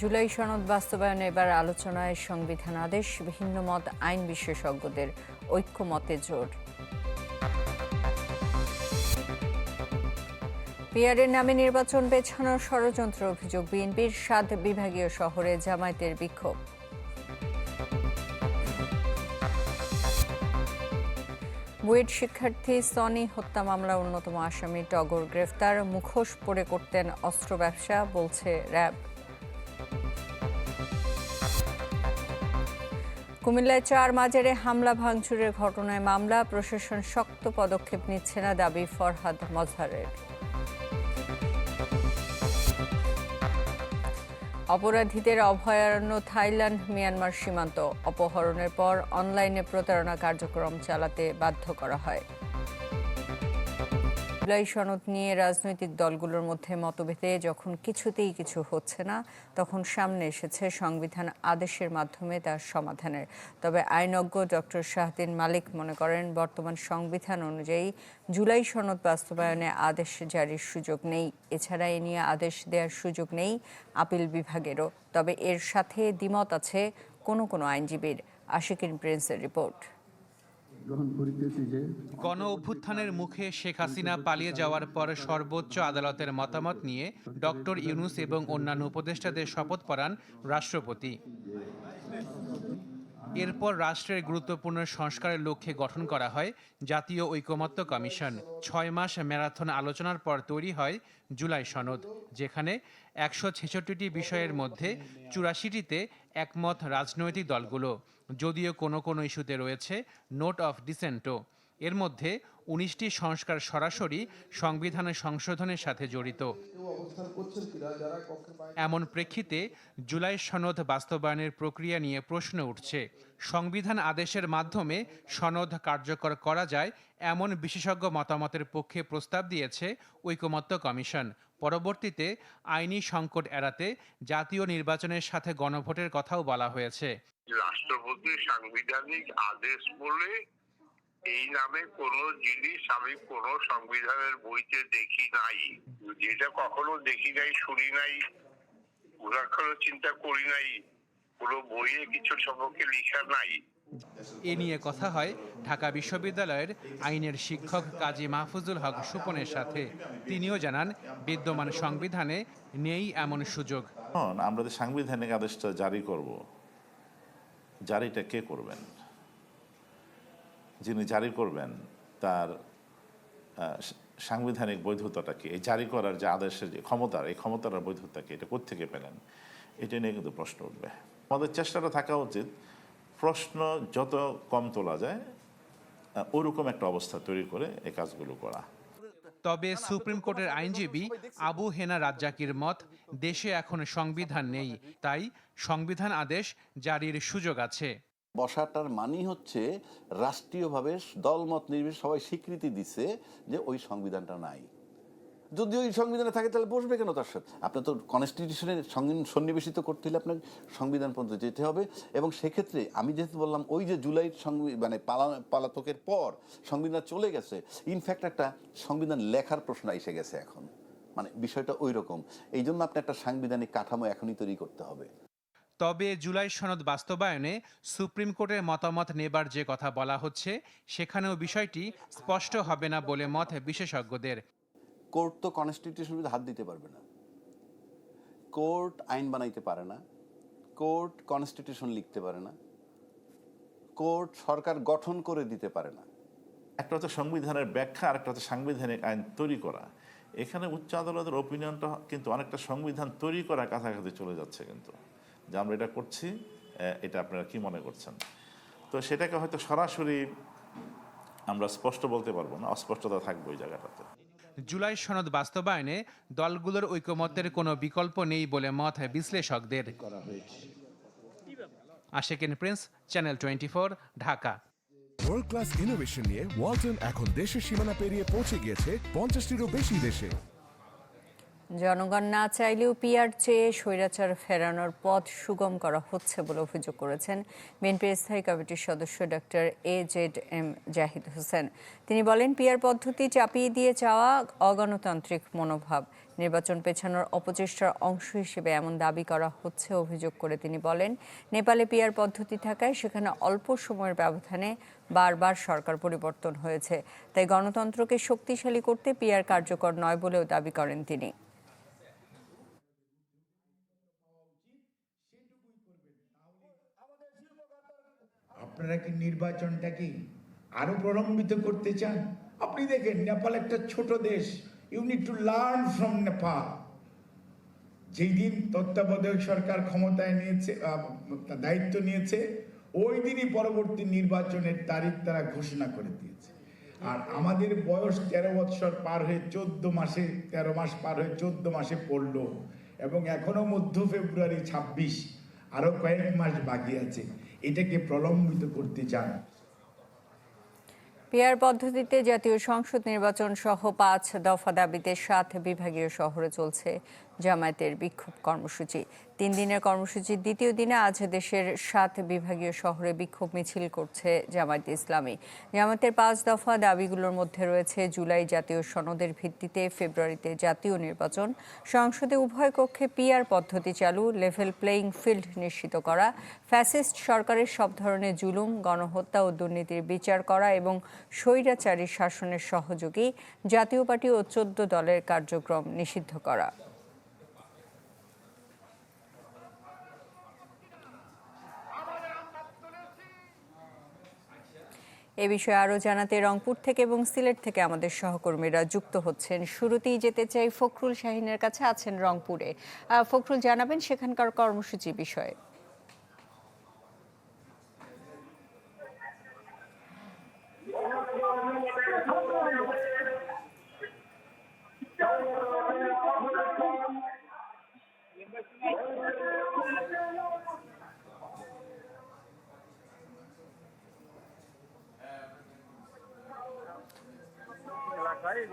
জুলাই সনদ বাস্তবায়নে এবার আলোচনায় সংবিধান আদেশ, ভিন্ন মত, আইন বিশেষজ্ঞদের ঐক্যমতে জোর। পিয়ারের নামে নির্বাচন পেছানোর ষড়যন্ত্র, অভিযোগ বিএনপির সাত বিভাগীয় শহরে জামায়াতের বিক্ষোভ। বুয়েট শিক্ষার্থী সনি হত্যা মামলার অন্যতম আসামি টগর গ্রেফতার, মুখোশ পরে করতেন অস্ত্র ব্যবসা, বলছে র্যাব। কুমিল্লায় চার মাজারে হামলা, ভাঙচুরের ঘটনায় মামলা, প্রশাসন শক্ত পদক্ষেপ নিচ্ছে না দাবি ফরহাদ মজহারের। অপরাধীদের অভয়ারণ্য থাইল্যান্ড, মিয়ানমার সীমান্ত। অপহরণের পর অনলাইনে প্রতারণা কার্যক্রম চালাতে বাধ্য করা হয়। জুলাই সনদ নিয়ে রাজনৈতিক দলগুলোর মধ্যে মতভেদে যখন কিছুতেই কিছু হচ্ছে না, তখন সামনে এসেছে সংবিধান আদেশের মাধ্যমে তার সমাধানের। তবে আইনজ্ঞ ডক্টর শাহদিন মালিক মনে করেন, বর্তমান সংবিধান অনুযায়ী জুলাই সনদ বাস্তবায়নে আদেশ জারির সুযোগ নেই। এছাড়া এ নিয়ে আদেশ দেওয়ার সুযোগ নেই আপিল বিভাগেরও। তবে এর সাথে দ্বিমত আছে কোনো কোনো আইনজীবীর। আশিকিন প্রিন্সের রিপোর্ট। গ্রহণ গণ অভ্যুত্থানের মুখে শেখ হাসিনা পালিয়ে যাওয়ার পর সর্বোচ্চ আদালতের মতামত নিয়ে ডক্টর ইউনুস এবং অন্যান্য উপদেষ্টাদের শপথ পড়ান রাষ্ট্রপতি। এরপর রাষ্ট্রের গুরুত্বপূর্ণ সংস্কারের লক্ষ্যে গঠন করা হয় জাতীয় ঐকমত্য কমিশন। ছয় মাস ম্যারাথন আলোচনার পর তৈরি হয় জুলাই সনদ, যেখানে একশো ছেষট্টিটি বিষয়ের মধ্যে চুরাশিটিতে একমত রাজনৈতিক দলগুলো। যদিও কোনো কোনো ইস্যুতে রয়েছে নোট অফ ডিসেন্টও। এর মধ্যে উনিশটি সংস্কার সরাসরি সংবিধানের সংশোধনের সাথে জড়িত। এমন প্রেক্ষিতে জুলাই সনদ বাস্তবায়নের প্রক্রিয়া নিয়ে প্রশ্ন উঠছে। সংবিধান আদেশের মাধ্যমে সনদ কার্যকর করা যায় এমন বিশেষজ্ঞ মতামতের পক্ষে প্রস্তাব দিয়েছে ঐকমত্য কমিশন। পরবর্তীতে আইনি সংকট এড়াতে জাতীয় নির্বাচনের সাথে গণভোটের কথাও বলা হয়েছে। রাষ্ট্রপতির সাংবিধানিক আদেশ বলে এই নামে কোন জিনিস আমি কোন সংবিধানের বইতে দেখি নাই। যেটা কখনো দেখি নাই শুনি নাই কখনো চিন্তা করি নাই কোনো বইয়ে কিছু সম্পর্কে লেখা নাই। এ নিয়ে কথা হয় ঢাকা বিশ্ববিদ্যালয়ের আইনের শিক্ষক কাজী মাহফুজুল হক সুপনের সাথে। তিনিও জানান বিদ্যমান সংবিধানে নেই এমন সুযোগ। আমরা সাংবিধানিক আদেশটা জারি করব জারিটা কে করবেন? যিনি জারি করবেন, তার সাংবিধানিক বৈধতাটা কি? এই জারি করার যে আদেশের যে ক্ষমতার এই ক্ষমতার বৈধতা কি? এটা কোত্থেকে পেলেন? এটা নিয়ে কিন্তু প্রশ্ন উঠবে। আমাদের চেষ্টাটা থাকা উচিত, প্রশ্ন যত কম তোলা যায় ওরকম একটা অবস্থা তৈরি করে এই কাজগুলো করা। তবে সুপ্রিম কোর্টের আইনজীবী আবু হেনা রাজ্জাকির মত, দেশে এখন সংবিধান নেই। তাই সংবিধান আদেশ জারির সুযোগ আছে। বসাটার মানেই হচ্ছে রাষ্ট্রীয়ভাবে দলমত নির্বিশেষে সবাই স্বীকৃতি দিচ্ছে যে ওই সংবিধানটা নাই। যদি ওই সংবিধানে থাকে তাহলে বসবে কেন তার সাথে? আপনার তো কনস্টিটিউশনের সন্নিবেশিত করতে হলে আপনার সংবিধান পর্যন্ত যেতে হবে এবং সেক্ষেত্রে আমি যেহেতু বললাম ওই যে জুলাই মানে পালা পালাতকের পর সংবিধান চলে গেছে ইনফ্যাক্ট একটা সংবিধান লেখার প্রশ্ন এসে গেছে এখন। মানে বিষয়টা ওই রকম এই জন্য আপনি একটা সাংবিধানিক কাঠামো এখনই তৈরি করতে হবে। তবে জুলাই সনদ বাস্তবায়নে সুপ্রিম কোর্টের মতামত নেবার যে কথা বলা হচ্ছে সেখানেও বিষয়টি স্পষ্ট হবে না বলে মত বিশেষজ্ঞদের। কোর্ট তো কনস্টিটিউশনের হাত দিতে পারবে না। কোর্ট আইন বানাইতে পারে না। কোর্ট কনস্টিটিউশন লিখতে পারে না। কোর্ট সরকার গঠন করে দিতে পারে না। একটা হচ্ছে সংবিধানের ব্যাখ্যা আর একটা হচ্ছে সাংবিধানিক আইন তৈরি করা। এখানে উচ্চ আদালতের ওপিনিয়নটা কিন্তু অনেকটা সংবিধান তৈরি করার কাছাকাছি চলে যাচ্ছে কিন্তু। যে আমরা এটা করছি এটা আপনারা কি মনে করছেন? তো সেটাকে হয়তো সরাসরি আমরা স্পষ্ট বলতে পারব না অস্পষ্টতা থাকবে ওই জায়গাটাতে। জুলাই সনদ বাস্তবায়নে দলগুলোর ঐকমত্যের কোনো বিকল্প নেই বলে মত হয় বিশ্লেষকদের। Ashekin Prince channel twenty Dhaka. World class innovation নিয়ে ওয়ালটন এখন দেশের সীমানা পেরিয়ে পৌঁছে গিয়েছে পঞ্চাশটিরও বেশি দেশে। জনগণ না চাইলেও পিয়ার চেয়ে স্বৈরাচার ফেরানোর পথ সুগম করা হচ্ছে বলে অভিযোগ করেছেন বিএনপির স্থায়ী কমিটির সদস্য doctor A Z M Zahid Hossain. তিনি বলেন পিয়ার পদ্ধতি চাপিয়ে দিয়ে চাওয়া অগণতান্ত্রিক মনোভাব, নির্বাচন পেছানোর অপচেষ্টার অংশ হিসেবে এমন দাবি করা হচ্ছে অভিযোগ করে তিনি বলেন, নেপালে পিআর পদ্ধতি থাকায় সেখানে অল্প সময়ের ব্যবধানে বারবার সরকার পরিবর্তন হয়েছে। তাই গণতন্ত্রকে শক্তিশালী করতে পিআর কার্যকর নয় বলেও দাবি করেন তিনি। আপনারা কি নির্বাচনটা কি আরও প্রলম্বিত করতে চান? আপনি দেখেন, নেপাল একটা ছোট দেশ। You need to learn from Nepal যেই দিন তত্ত্বাবধায়ক সরকার ক্ষমতায় নিয়েছে দায়িত্ব নিয়েছে, ওই দিনই পরবর্তী নির্বাচনের তারিখ তারা ঘোষণা করে দিয়েছে। আর আমাদের বয়স তেরো বৎসর পার হয়ে চোদ্দ মাসে, তেরো মাস পার হয়ে চোদ্দ মাসে পড়ল এবং এখনও মধ্য ফেব্রুয়ারি ছাব্বিশ, আরও কয়েক মাস বাকি আছে। এটাকে প্রলম্বিত করতে চান পিয়ার পদ্ধতিতে জাতীয় সংসদ নির্বাচন সহ পাঁচ দফা দাবিতে সাত বিভাগীয় শহরে চলছে জামায়াতের বিক্ষোভ কর্মসূচি। তিন দিনের কর্মসূচির দ্বিতীয় দিনে আজ দেশের সাত বিভাগীয় শহরে বিক্ষোভ মিছিল করছে জামায়াতে ইসলামী। জামায়াতের পাঁচ দফা দাবিগুলোর মধ্যে রয়েছে জুলাই জাতীয় সনদের ভিত্তিতে ফেব্রুয়ারিতে জাতীয় নির্বাচন, সংসদে উভয় কক্ষে পিআর পদ্ধতি চালু লেভেল প্লেয়িং ফিল্ড নিশ্চিত করা ফ্যাসিস্ট সরকারের সব ধরনের জুলুম, গণহত্যা ও দুর্নীতির বিচার করা এবং স্বৈরাচারী শাসনের সহযোগী, জাতীয় পার্টি ও চোদ্দ দলের কার্যক্রম নিষিদ্ধ করা। এ বিষয়ে আরও জানাতে রংপুর থেকে এবং সিলেট থেকে আমাদের সহকর্মীরা যুক্ত হচ্ছেন। শুরুতেই যেতে চাই ফখরুল শাহিনের কাছে আছেন রংপুরে। ফখরুল জানাবেন সেখানকার কর্মসূচি বিষয়ে।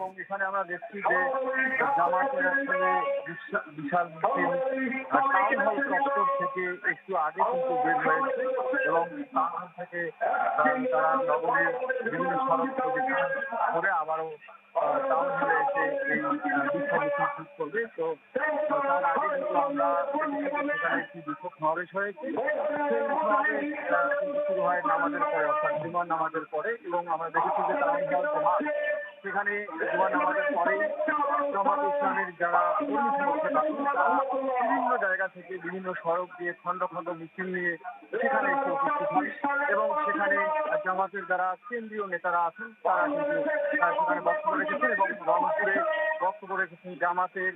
এবং এখানে আমরা দেখছি যে জামাতের বিশাল টাউন হল চত্বর থেকে একটু আগে কিন্তু বের হয়েছে এবং টাউন থেকে তারা নগরীর বিভিন্ন সড়ক করে আবারও টাউন হলে এসে এই মিছিল করবে। তো তার আগে কিন্তু আমরা সেখানে একটি বিক্ষোভ সমাবেশ হয়েছে। সেই শুরু হয় নামাজের পরে, অর্থাৎ জুমার নামাজের পরে এবং আমরা দেখেছি যে সমাজ সেখানে নামাজের পরে জামাত ইসলামের যারা কর্মী সমর্থক তারা বিভিন্ন জায়গা থেকে বিভিন্ন সড়ক দিয়ে খন্ড খন্ড মিছিল নিয়ে সেখানে এসে উপস্থিত হন এবং সেখানে জামাতের যারা কেন্দ্রীয় নেতারা আছেন তারা কিন্তু সেখানে বক্তব্য রেখেছেন এবং রংপুরে বক্তব্য রেখেছেন জামাতের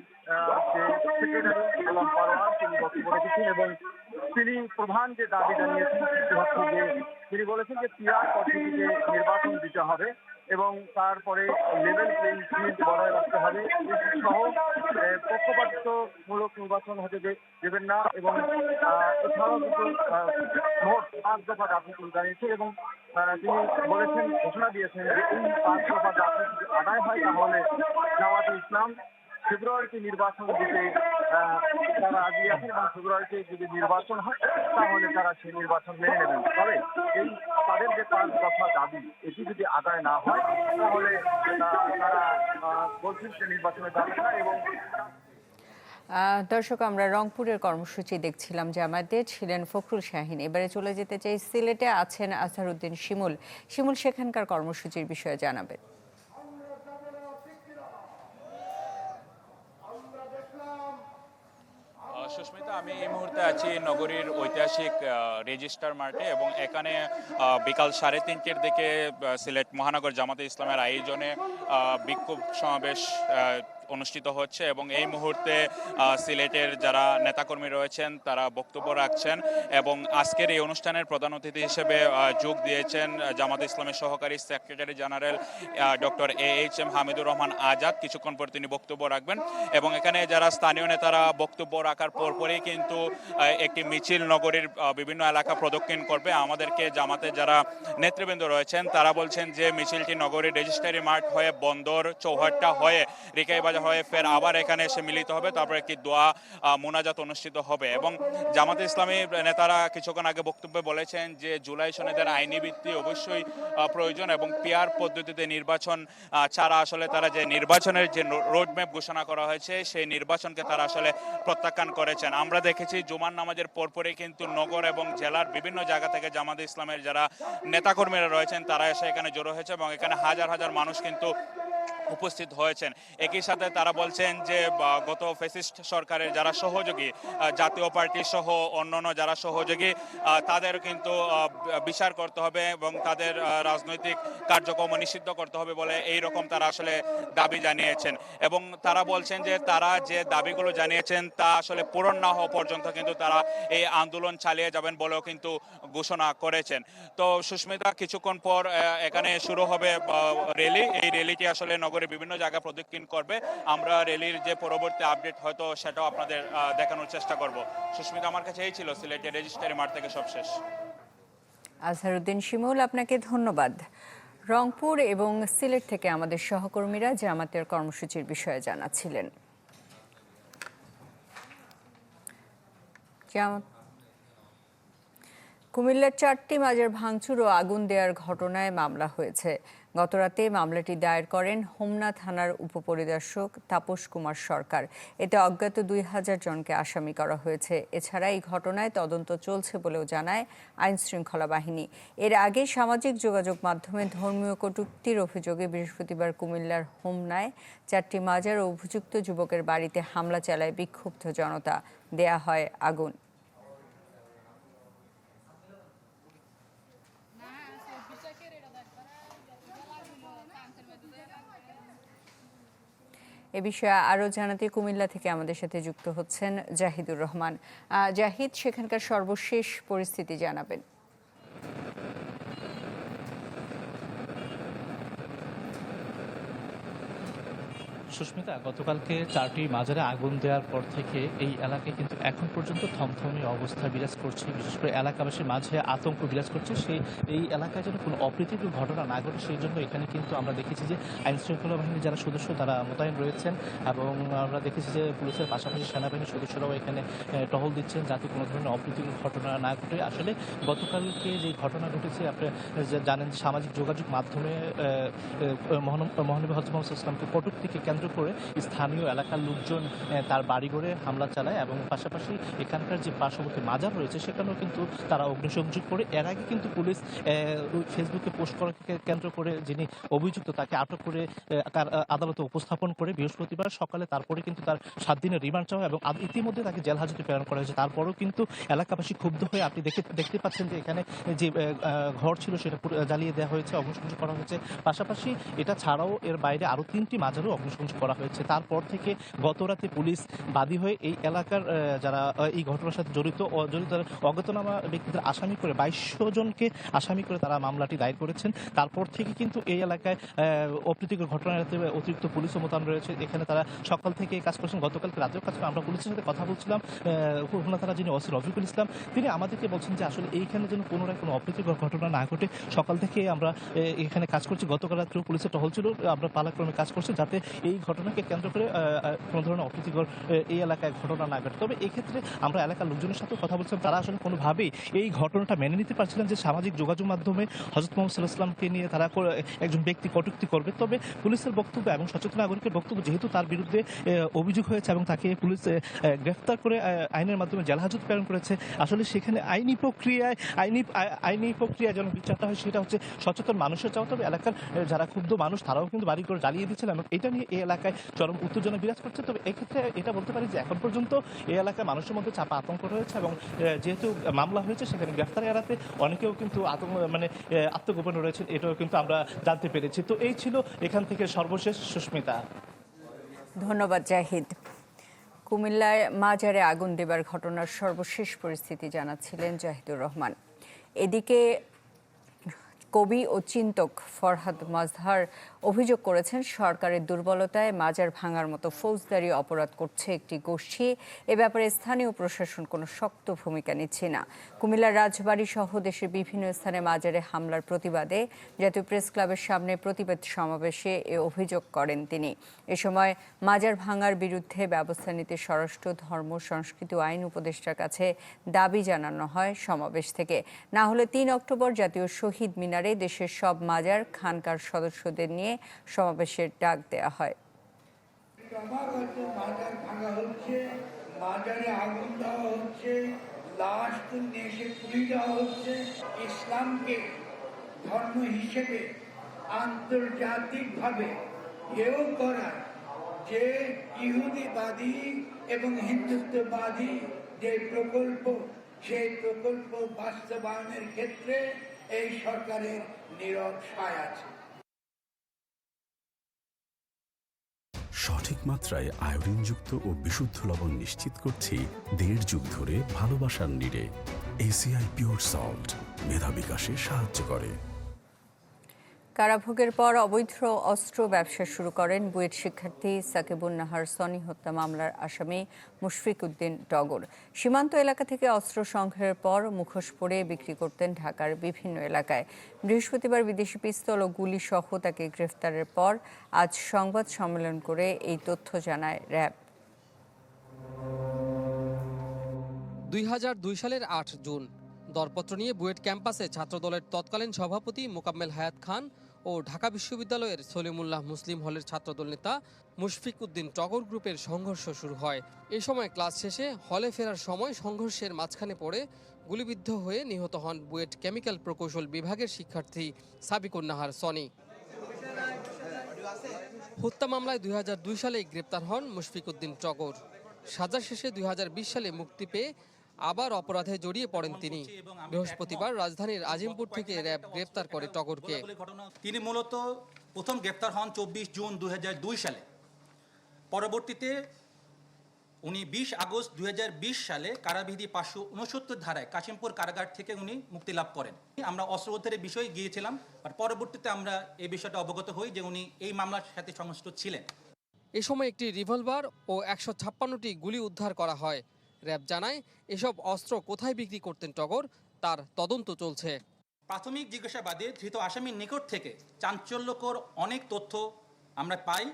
যে সেক্রেটারি গোলাম পারোয়ার তিনি বক্তব্য রেখেছেন এবং তিনি প্রধান যে দাবি জানিয়েছেন সেটি হচ্ছে তিনি বলেছেন যে পিয়ার পদ্ধতিতে নির্বাচন দিতে হবে এবং তারপরে লেভেল প্লেইং ফিল্ড বজায় রাখতে হবে। সহ পক্ষপাতিত্বমূলক নির্বাচন হতে দেবেন না এবং এছাড়াও কিন্তু মোট পাঁচ দফা দাবি তিনি জানিয়েছেন এবং তিনি বলেছেন, ঘোষণা দিয়েছেন যে এই পাঁচ দফা দাবি আদায় হয় তাহলে জামাতে ইসলাম ফেব্রুয়ারিতে নির্বাচন দিতে তারা রাজি আছেন এবং ফেব্রুয়ারিতে যদি নির্বাচন হয়, তাহলে তারা সেই নির্বাচন মেনে নেবেন। তবে এই তাদের যে পাঁচ দফা দাবি, এটি যদি আদায় না হয়, তাহলে তারা বলছেন যে নির্বাচনে যাবে না এবং দর্শক, আমরা রংপুরের কর্মসূচি দেখছিলাম যে আমাদের ছিলেন ফখরুল শাহিন। এবারে চলে যেতে চাই সিলেটে আছেন আজহারউদ্দিন শিমুল। শিমুল, সেখানকার কর্মসূচির বিষয়ে জানাবেন আহ, সুস্মিতা আমি এই মুহূর্তে আছি নগরীর ঐতিহাসিক রেজিস্টার মার্টে এবং এখানে বিকাল সাড়ে তিনটের দিকে সিলেট মহানগর জামাতে ইসলামের আয়োজনে বিক্ষোভ সমাবেশ অনুষ্ঠিত হচ্ছে এবং এই মুহূর্তে সিলেটের যারা নেতাকর্মী রয়েছেন, তারা বক্তব্য রাখছেন এবং আজকের এই অনুষ্ঠানের প্রধান অতিথি হিসেবে যোগ দিয়েছেন জামাত ইসলামের সহকারী secretary general doctor A H M Hamidur Rahman Azad. কিছুক্ষণ পর তিনি বক্তব্য রাখবেন এবং এখানে যারা স্থানীয় নেতারা বক্তব্য রাখার পরপরই কিন্তু একটি মিছিল নগরীর বিভিন্ন এলাকা প্রদক্ষিণ করবে। আমাদেরকে জামাতে যারা নেতৃবৃন্দ রয়েছেন, তারা বলছেন যে মিছিলটি নগরীর রেজিস্ট্রারি মাঠ হয়ে বন্দর চৌহাট্টা হয়ে রিকাইবাজার হয়ে, ফের আবার এখানে এসে মিলিত হবে। তারপর একটি দোয়া মোনাজাত অনুষ্ঠিত হবে। এবং জামাতে ইসলামী নেতারা কিছুক্ষণ আগে বক্তব্যে বলেছেন যে, জুলাই সনেদের আইনি ভিত্তি অবশ্যই প্রয়োজন এবং পিয়ার পদ্ধতিতে নির্বাচন ছাড়া আসলে তারা যে নির্বাচনের যে রোডম্যাপ ঘোষণা করা হয়েছে, সেই নির্বাচনকে তারা আসলে প্রত্যাখ্যান করেছেন। আমরা দেখেছি জুমার নামাজের পরপরই কিন্তু নগর এবং জেলার বিভিন্ন জায়গা থেকে জামাতে ইসলামের যারা নেতাকর্মীরা রয়েছেন, তারা এসে এখানে জড়ো হয়েছে এবং এখানে হাজার হাজার মানুষ কিন্তু উপস্থিত হয়েছেন। একই সাথে তারা বলছেন যে গত ফেসিস্ট সরকারের যারা সহযোগী জাতীয় পার্টি সহ অন্যান্য যারা সহযোগী তাদের কিন্তু বিচার করতে হবে এবং তাদের রাজনৈতিক কার্যক্রম নিষিদ্ধ করতে হবে বলে এই রকম তারা আসলে দাবি জানিয়েছেন। এবং তারা বলছেন যে, তারা যে দাবিগুলো জানিয়েছেন তা আসলে পূরণ না হওয়া পর্যন্ত কিন্তু তারা এই আন্দোলন চালিয়ে যাবেন বলেও কিন্তু ঘোষণা করেছেন। তো সুস্মিতা, কিছুক্ষণ পর এখানে শুরু হবে র্যালি। এই র্যালিটি আসলে নগরের বিভিন্ন জায়গায় প্রদক্ষিণ করবে। আমরা র্যালির যে পরবর্তী আপডেট হয়তো সেটাও আপনাদের দেখানোর চেষ্টা করব। সুস্মিতা, আমার কাছে এই ছিল। সিলেটের রেজিস্ট্রারি মাঠ থেকে সব শেষ। আজহারউদ্দিন শিমুল, আপনাকে ধন্যবাদ। রংপুর এবং সিলেট থেকে আমাদের সহকর্মীরা জামাতের কর্মসূচির বিষয়ে জানাচ্ছিলেন। কুমিল্লার চারটি মাজার ভাঙচুর ও আগুন দেওয়ার ঘটনায় মামলা হয়েছে। গতরাতে মামলাটি দায়ের করেন হোমনা থানার উপপরিদর্শক তাপস কুমার সরকার। এতে অজ্ঞাত দুই হাজার জনকে আসামি করা হয়েছে। এছাড়া এই ঘটনায় তদন্ত চলছে বলেও জানায় আইন শৃঙ্খলা বাহিনী। এর আগে সামাজিক যোগাযোগ মাধ্যমে ধর্মীয় কটূক্তির অভিযোগে বৃহস্পতিবার কুমিল্লার হোমনায় চারটি মাজার ও অভিযুক্ত যুবকের বাড়িতে হামলা চালায় বিক্ষুব্ধ জনতা। দেয়া হয় আগুন। এ বিষয়ে আরও জানাতে কুমিল্লা থেকে আমাদের সাথে যুক্ত হচ্ছেন জাহিদুর রহমান। জাহিদ, সেখানকার সর্বশেষ পরিস্থিতি জানাবেন। সুস্মিতা, গতকালকে চারটি মাজারে আগুন দেওয়ার পর থেকে এই এলাকায় কিন্তু এখন পর্যন্ত থমথমে অবস্থা বিরাজ করছে। বিশেষ করে এলাকাবাসীর মাঝে আতঙ্ক বিরাজ করছে। সেই এই এলাকায় যেন কোনো অপ্রীতিকর ঘটনা না ঘটে, সেই জন্য এখানে কিন্তু আমরা দেখেছি যে আইন শৃঙ্খলা বাহিনীর যারা সদস্য, তারা মোতায়েন রয়েছেন এবং আমরা দেখেছি যে পুলিশের পাশাপাশি সেনাবাহিনীর সদস্যরাও এখানে টহল দিচ্ছেন যাতে কোনো ধরনের অপ্রীতিকর ঘটনা না ঘটে। আসলে গতকালকে যে ঘটনা ঘটেছে, আপনি জানেন সামাজিক যোগাযোগ মাধ্যমে মহানবী মোহাম্মদ ইসলামকে কটূক্তিকে কেন্দ্র করে স্থানীয় এলাকার লোকজন তার বাড়িঘরে হামলা চালায় এবং পাশাপাশি এখানকার যে পার্শ্ববর্তী মাজার রয়েছে, সেখানেও কিন্তু তারা অগ্নিসংযোগ করে। এর আগে কিন্তু পুলিশ ফেসবুকে পোস্ট করাকে কেন্দ্র করে যিনি অভিযুক্ত, তাকে আটক করে তার আদালতে উপস্থাপন করে বৃহস্পতিবার সকালে, তারপরে কিন্তু তার সাত দিনের রিমান্ড চাওয়া এবং ইতিমধ্যে তাকে জেল হাজতে প্রেরণ করা হয়েছে। তারপরেও কিন্তু এলাকাবাসী ক্ষুব্ধ হয়ে আপনি দেখে দেখতে পাচ্ছেন যে এখানে যে ঘর ছিল, সেটা জ্বালিয়ে দেওয়া হয়েছে, অগ্নিসংযোগ করা হয়েছে। পাশাপাশি এটা ছাড়াও এর বাইরে আরও তিনটি মাজারও অগ্নিসংযোগ করা হয়েছে। তারপর থেকে গত রাতে পুলিশ বাদী হয়ে এই এলাকার যারা এই ঘটনার সাথে জড়িত জড়িত অজ্ঞাতনামা ব্যক্তিদের আসামি করে বাইশশো জনকে আসামি করে তারা মামলাটি দায়ের করেছেন। তারপর থেকে কিন্তু এই এলাকায় অপ্রীতিকর ঘটনা এড়াতে অতিরিক্ত পুলিশও মোতায়েন রয়েছে। এখানে তারা সকাল থেকে কাজ করছেন। গতকালকে রাতেও কাজ আমরা পুলিশের সাথে কথা বলছিলাম খুলনা থানা যিনি ওসি রফিকুল ইসলাম, তিনি আমাদেরকে বলছেন যে আসলে এইখানে যেন পুনরায় কোনো অপ্রীতিকর ঘটনা না ঘটে। সকাল থেকে আমরা এখানে কাজ করছি। গতকাল রাত্রেও পুলিশের টহল ছিল। আমরা পালাক্রমে কাজ করছি যাতে এই ঘটনাকে কেন্দ্র করে কোনো ধরনের অপ্রীতিকর এই এলাকায় ঘটনা না ঘটে। তবে এক্ষেত্রে আমরা এলাকার লোকজনের সাথে কথা বলছিলাম। তারা আসলে কোনোভাবেই এই ঘটনাটা মেনে নিতে পারছিলেন যে সামাজিক যোগাযোগ মাধ্যমে হজরত মোহাম্মদ সাল্লাহ ইসলামকে নিয়ে তারা একজন ব্যক্তি কটুক্তি করবে। তবে পুলিশের বক্তব্য এবং সচেতন নাগরিকের বক্তব্য যেহেতু তার বিরুদ্ধে অভিযোগ হয়েছে এবং তাকে পুলিশ গ্রেফতার করে আইনের মাধ্যমে জেলহাজত প্রেরণ করেছে, আসলে সেখানে আইনি প্রক্রিয়ায়, আইনি আইনি প্রক্রিয়ায় যেন বিচারটা হয় সেটা হচ্ছে সচেতন মানুষের চাওয়া। তবে এলাকার যারা ক্ষুব্ধ মানুষ, তারাও কিন্তু বাড়ি করে জ্বালিয়ে দিচ্ছেন এবং এটা নিয়ে এলাকায়। চরম উত্তেজনা বিরাজ করছে। তবে এক্ষেত্রে এটা বলতে পারি যে এখন পর্যন্ত এই এলাকায় মানুষের মধ্যে চাপা আতঙ্ক রয়েছে এবং যেহেতু মামলা হয়েছে সেখানে গ্রেফতার এড়াতে অনেকেও কিন্তু আতঙ্ক মানে আত্মগোপনে রয়েছেন। এটাও কিন্তু আমরা জানতে পেরেছি। তো এই ছিল এখান থেকে সর্বশেষ সুস্মিতা। ধন্যবাদ জাহিদ। কুমিল্লায় মাজারে আগুন দেবার ঘটনার সর্বশেষ পরিস্থিতি জানাচ্ছিলেন জাহিদুর রহমান। এদিকে কবি ও চিন্তক ফরহাদ মাজহার অভিযোগ করেছেন, সরকারের দুর্বলতায় মাজার ভাঙার মতো ফৌজদারি অপরাধ করছে একটি গোষ্ঠী। এ ব্যাপারে স্থানীয় প্রশাসন কোনো শক্ত ভূমিকা নিচ্ছে না। কুমিল্লার রাজবাড়ী সহ দেশের বিভিন্ন স্থানে মাজারে হামলার প্রতিবাদে জাতীয় প্রেস ক্লাবের সামনে প্রতিবাদ সমাবেশে এ অভিযোগ করেন তিনি। এ সময় মাজার ভাঙার বিরুদ্ধে ব্যবস্থা নিতে স্বরাষ্ট্র, ধর্ম, সংস্কৃতি আইন উপদেষ্টার কাছে দাবি জানানো হয় সমাবেশ থেকে। না হলে তিন অক্টোবর জাতীয় শহীদ মিনারে দেশের সব মাজার, খানকার সদস্যদের নিয়ে সমাবেশের ডাক দেওয়া হয় ইসলামকে ধর্ম হিসেবে করা যে ইহুদিবাদী এবং হিন্দুত্ববাদী যে প্রকল্প, সেই প্রকল্প বাস্তবায়নের ক্ষেত্রে এই সরকারের নীরব সায় আছে। সঠিক মাত্রায় আয়োডিনযুক্ত ও বিশুদ্ধ লবণ নিশ্চিত করছি দেড় যুগ ধরে ভালোবাসার নিরে এসিআই পিওর সল্ট মেধা বিকাশে সাহায্য করে। কারাভোগের পর অবৈধ অস্ত্র ব্যবসা শুরু করেন বুয়েট শিক্ষার্থী সাকিবুন নাহার সনি হত্যা মামলার আসামি মুশফিক উদ্দিন টগর। সীমান্ত এলাকা থেকে অস্ত্র সংগ্রহের পর মুখোশ পরে বিক্রি করতেন ঢাকার বিভিন্ন এলাকায়। বৃহস্পতিবার বিদেশি পিস্তল ও গুলি সহ তাকে গ্রেফতারের পর আজ সংবাদ সম্মেলন করে এই তথ্য জানায় র্যাব। দুই হাজার দুই সালের আট জুন, দরপত্র নিয়ে বুয়েট ক্যাম্পাসে ছাত্রদলের তৎকালীন সভাপতি মোকাম্মেল হায়াত খান ও ঢাকা বিশ্ববিদ্যালয়ের সলিমুল্লাহ মুসলিম হলের ছাত্রদল নেতা মুশফিক উদ্দিন টগর গ্রুপের সংঘর্ষ শুরু হয়। এ সময় ক্লাস শেষে হলে ফেরার সময় সংঘর্ষের মাঝখানে পড়ে গুলিবিদ্ধ হয়ে নিহত হন বুয়েট কেমিক্যাল প্রকৌশল বিভাগের শিক্ষার্থী সাবিকুন্নাহার সনি। হত্যা মামলায় দুই সালে গ্রেপ্তার হন মুশফিক উদ্দিন টগর। সাজা শেষে দুই হাজার বিশ সালে মুক্তি পেয়ে আবার অপরাধে জড়িয়ে পড়েন তিনি। বৃহস্পতিবার রাজধানীর আজিমপুর থেকে র্যাব গ্রেপ্তার করে টগরকে। তিনি মূলত প্রথম গ্রেপ্তার হন চব্বিশ জুন দুই সালে। পরবর্তীতে উনি বিশ আগস্ট দুই সালে কারাবিধি পাঁচশো উনসত্তর ধারায় কাশিমপুর কারাগার থেকে উনি মুক্তি লাভ করেন। আমরা অস্ত্র উদ্ধারের বিষয়ে গিয়েছিলাম আর পরবর্তীতে আমরা এই বিষয়টা অবগত হই যে উনি এই মামলার সাথে সংশ্লিষ্ট ছিলেন। এ সময় একটি রিভলভার ও একশো ছাপ্পান্নটি গুলি উদ্ধার করা হয়। র্যাব জানায়, এসব অস্ত্র কোথায় বিক্রি করতেন টগর? তার তদন্ত চলছে। প্রাথমিক জিজ্ঞাসাবাদে ধৃত আসামির নিকট থেকে চাঞ্চল্যকর অনেক তথ্য আমরা পাই।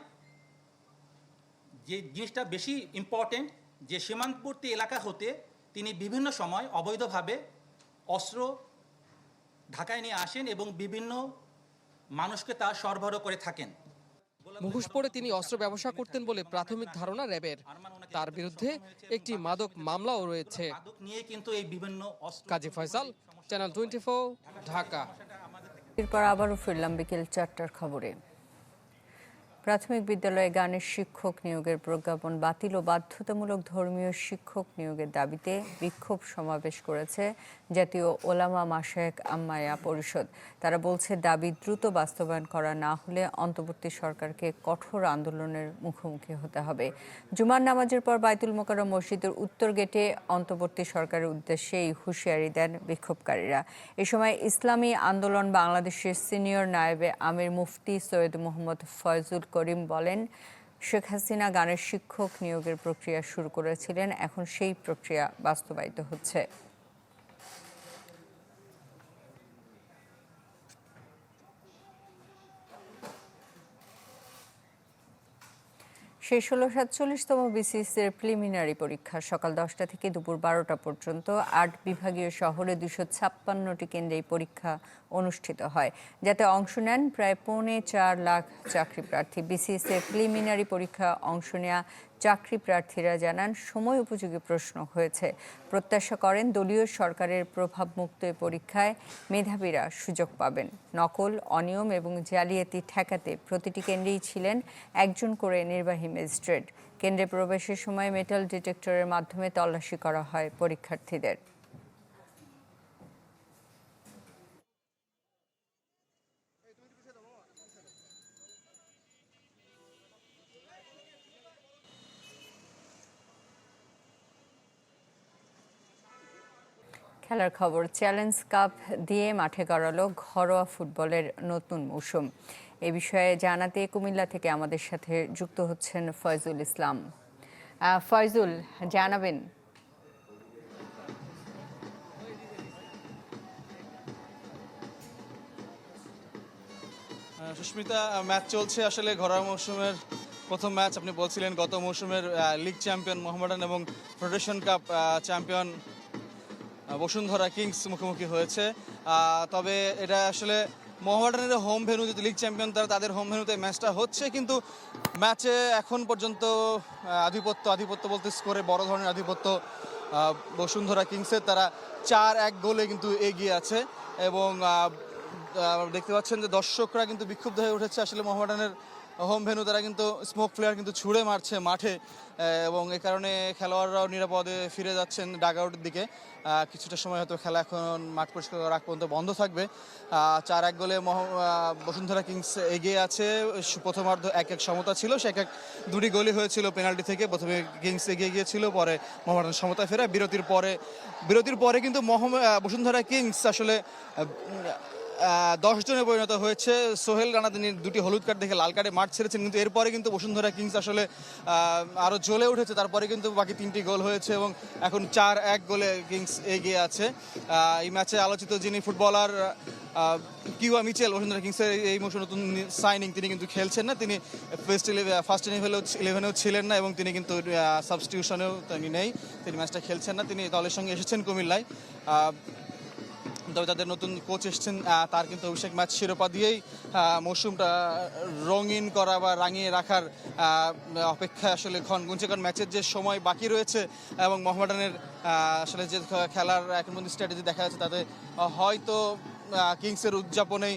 যে জিনিসটা বেশি ইম্পর্টেন্ট যে সীমান্তবর্তী এলাকা হতে তিনি বিভিন্ন সময় অবৈধভাবে অস্ত্র ঢাকায় নিয়ে আসেন এবং বিভিন্ন মানুষকে তা সরবরাহ করে থাকেন। মুখোশ পরে তিনি অস্ত্র ব্যবসা করতেন বলে প্রাথমিক ধারণা র্যাবের। তার বিরুদ্ধে একটি মাদক মামলাও রয়েছে। কিন্তু বিভিন্ন অস্ত্র কাজী ফয়সাল চ্যানেল টোয়েন্টি ঢাকা। এরপর আবারও ফিরলাম বিকেল চারটার খবরে। প্রাথমিক বিদ্যালয়ে গানের শিক্ষক নিয়োগের প্রজ্ঞাপন বাতিল ও বাধ্যতামূলক ধর্মীয় শিক্ষক নিয়োগের দাবিতে বিক্ষোভ সমাবেশ করেছে জাতীয় ওলামা মাসায়েক আম্মায়া পরিষদ। তারা বলছে, দাবি দ্রুত বাস্তবায়ন করা না হলে অন্তর্বর্তী সরকারকে কঠোর আন্দোলনের মুখোমুখি হতে হবে। জুমার নামাজের পর বাইতুল মোকাররম মসজিদের উত্তর গেটে অন্তর্বর্তী সরকারের উদ্দেশ্যে এই হুঁশিয়ারি দেন বিক্ষোভকারীরা। এ সময় ইসলামী আন্দোলন বাংলাদেশের সিনিয়র নায়েবে আমির মুফতি সৈয়দ মোহাম্মদ ফয়জুল করিম বলেন, শেখ হাসিনা গানের শিক্ষক নিয়োগের প্রক্রিয়া শুরু করেছিলেন, এখন সেই প্রক্রিয়া বাস্তবায়িত হচ্ছে। শেষ হলো সাতচল্লিশতম বিসিএসের প্রিলিমিনারি পরীক্ষা। সকাল দশটা থেকে দুপুর বারোটা পর্যন্ত আট বিভাগীয় শহরে দুশো ছাপ্পান্নটি কেন্দ্রে এই পরীক্ষা অনুষ্ঠিত হয়। যাতে অংশ নেন, প্রায় পৌনে চার লাখ চাকরি প্রার্থী বিসিএসের প্রিলিমিনারি পরীক্ষা অংশ নেওয়া চাকরি প্রার্থীরা জানান, সময় উপযোগী প্রশ্ন হয়েছে। প্রত্যাশা করেন দলীয় সরকারের প্রভাবমুক্ত এই পরীক্ষায় মেধাবীরা সুযোগ পাবেন। নকল, অনিয়ম এবং জালিয়াতি ঠেকাতে প্রতিটি কেন্দ্রেই ছিলেন একজন করে নির্বাহী ম্যাজিস্ট্রেট। কেন্দ্রে প্রবেশের সময় মেটাল ডিটেক্টরের মাধ্যমে তল্লাশি করা হয় পরীক্ষার্থীদের। খেলার খবর, চ্যালেঞ্জ কাপ দিয়ে মাঠে গড়ালো ঘরোয়া ফুটবলের নতুন মৌসুম। এ বিষয়ে জানাতে কুমিল্লা থেকে আমাদের সাথে যুক্ত হচ্ছেন ফয়জুল ইসলাম। ফয়জুল, জানাবেন। সুস্মিতা ম্যাচ চলছে আসলে ঘরোয়া মৌসুমের প্রথম ম্যাচ। আপনি বলছিলেন গত মৌসুমের লিগ চ্যাম্পিয়ন মোহামেডান এবং federation cup champion Bashundhara kings মুখোমুখি হয়েছে। তবে এটা আসলে মোহামেডানের হোম ভেনু যদি লিগ চ্যাম্পিয়ন তারা তাদের হোম ভেনুতে ম্যাচটা হচ্ছে, কিন্তু ম্যাচে এখন পর্যন্ত আধিপত্য আধিপত্য বলতে স্কোরে বড় ধরনের আধিপত্য বসুন্ধরা কিংসের তারা চার এক গোলে কিন্তু এগিয়ে আছে এবং দেখতে পাচ্ছেন যে দর্শকরা কিন্তু বিক্ষুব্ধ হয়ে উঠেছে আসলে মোহামেডানের হোম ভেনু তারা কিন্তু স্মোক ফ্লেয়ার কিন্তু ছুঁড়ে মারছে মাঠে এবং এ কারণে খেলোয়াড়রাও নিরাপদে ফিরে যাচ্ছেন ডাগ আউটের দিকে। কিছুটা সময় হয়তো খেলা এখন মাঠ পরিষ্কার আগ পর্যন্ত বন্ধ থাকবে। চার এক গোলে বসুন্ধরা কিংস এগিয়ে আছে। প্রথমার্ধ এক এক সমতা ছিল, সে এক এক দুটি গোলই হয়েছিল পেনাল্টি থেকে। প্রথমে কিংস এগিয়ে গিয়েছিল, পরে মোহামেডান সমতা ফেরা। বিরতির পরে বিরতির পরে কিন্তু বসুন্ধরা কিংস আসলে দশ জনে পরিণত হয়েছে। সোহেল রানা তিনি দুটি হলুদ কার্ড দেখে লাল কার্ডে মাঠ ছেড়েছেন, কিন্তু এরপরে কিন্তু বসুন্ধরা কিংস আসলে আরও জ্বলে উঠেছে। তারপরে কিন্তু বাকি তিনটি গোল হয়েছে এবং এখন চার এক গোলে কিংস এগিয়ে আছে। এই ম্যাচে আলোচিত যিনি ফুটবলার কিউয়া মিচেল, বসুন্ধরা কিংসের এই- মৌসুমে নতুন সাইনিং তিনি কিন্তু খেলছেন না। তিনি ফার্স্ট ফার্স্ট ইলেভেনেও ইলেভেনেও ছিলেন না এবং তিনি কিন্তু সাবস্টিটিউশনেও তিনি নেই। তিনি ম্যাচটা খেলছেন না। তিনি দলের সঙ্গে এসেছেন কুমিল্লায়। তবে তাদের নতুন কোচ এসছেন তার কিন্তু অভিষেক ম্যাচ শিরোপা দিয়েই মৌসুমটা রঙিন করা বা রাঙিয়ে রাখার অপেক্ষা আসলে ক্ষণ গুনছে কারণ ম্যাচের যে সময় বাকি রয়েছে এবং মোহামেডানের আসলে যে খেলার এখন পর্যন্ত স্ট্র্যাটেজি দেখা যাচ্ছে, তাতে হয়তো কিংসের উদযাপনেই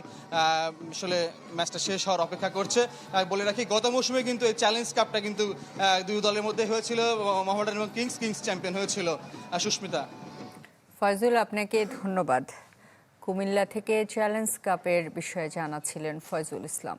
আসলে ম্যাচটা শেষ হওয়ার অপেক্ষা করছে। বলে রাখি, গত মৌসুমে কিন্তু এই চ্যালেঞ্জ কাপটা কিন্তু দুই দলের মধ্যে হয়েছিল মোহামেডান এবং কিংস কিংস চ্যাম্পিয়ন হয়েছিল। সুস্মিতা। ফয়জুল, আপনাকে ধন্যবাদ। কুমিল্লা থেকে চ্যালেঞ্জ কাপের বিষয়ে জানাচ্ছিলেন ফয়জুল ইসলাম।